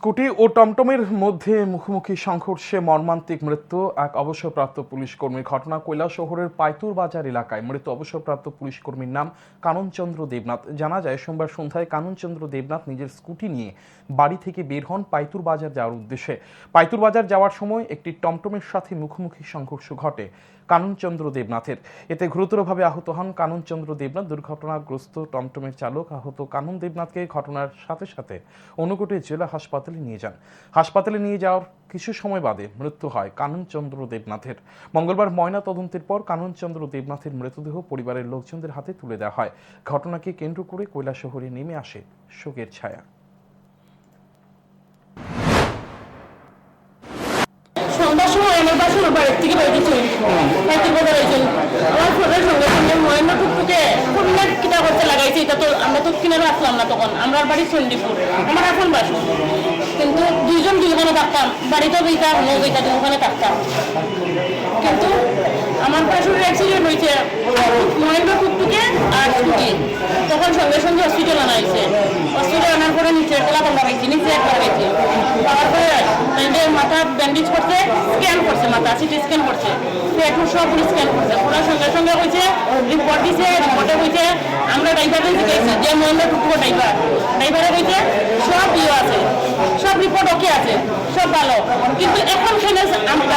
Scooty ও টমটমের মধ্যে মুখোমুখি সংঘর্ষে মর্মান্তিক মৃত্যু এক অবসরপ্রাপ্ত পুলিশ কর্মীর ঘটনা কৈলাস শহরের পাইতুর বাজার এলাকায়। মৃত অবসরপ্রাপ্ত পুলিশ কর্মীর নাম কাননচন্দ্র দেবনাথ। জানা যায়, সোমবার সন্ধ্যায় কাননচন্দ্র দেবনাথ নিজের স্কুটি নিয়ে বাড়ি থেকে বের হন পাইতুর বাজার যাওয়ার উদ্দেশ্যে। পাইতুর বাজার যাওয়ার সময় একটি টমটমের সাথে মুখোমুখি সংঘর্ষ ঘটে। কাননচন্দ্র দেবনাথের। এতে গুরুতরভাবে আহত হন কাননচন্দ্র দেবনাথ, দুর্ঘটনাগ্রস্ত টমটমের চালক আহত কানন দেবনাথকে ঘটনার সাথে সাথে অনুকূটে জেলা হাসপাতালে নিয়ে যান। হাসপাতালে নিয়ে যাওয়ার কিছু সময় বাদে মৃত্যু হয় কাননচন্দ্র দেবনাথের। মঙ্গলবার ময়না তদন্তের পর কাননচন্দ্র দেবনাথের মৃতদেহ পরিবারের লোকজনদের হাতে তুলে দেওয়া হয়। ঘটনাকে কেন্দ্র করে কৈলাসহরে নেমে আসে শোকের ছায়া সন্ধ্যার সময় আমার বাসার বাড়ির থেকে বেরিয়েছি বাইকের বাজার হয়েছেন আমার ফোনের সঙ্গে সঙ্গে মহেন্দ্র টুকটুকে খুলনা কিনা করতে লাগাইছে, এটা তো আমরা তো কিনে আসলাম না তখন। আমরা বাড়ি চণ্ডীপুর, আমার এখন বাসা। কিন্তু দুইজন দুইখানে থাকতাম, বাড়িতেও যেতাম নো যেতাম ওখানে থাকতাম। কিন্তু আমার পাশুর অ্যাক্সিডেন্ট হয়েছে, মহেন্দ্র টুকটুকে আর স্কুটি। তখন সঙ্গে সঙ্গে হসপিটাল আনা হয়েছে। হসপিটাল আনার পরে নিচের তলা বন্ধ হয়েছে নিচে একবার হয়েছে পাওয়ার পরে তাদের মাথা ব্যান্ডেজ করছে স্ক্যান করছে মাথা সিটি স্ক্যান করছে। এখন সব স্ক্যান করছে। পুরো সঙ্গে সঙ্গে হয়েছে রিপোর্ট দিছে রিপোর্টে হয়েছে আমরা ড্রাইভারকে জিজ্ঞাসি, যে মহেন্দ্র টুকুর ড্রাইভার ড্রাইভারে হয়েছে সব ইয়ে আছে, সব রিপোর্ট ওকে আছে, সব ভালো। কিন্তু এখন খেলে আমার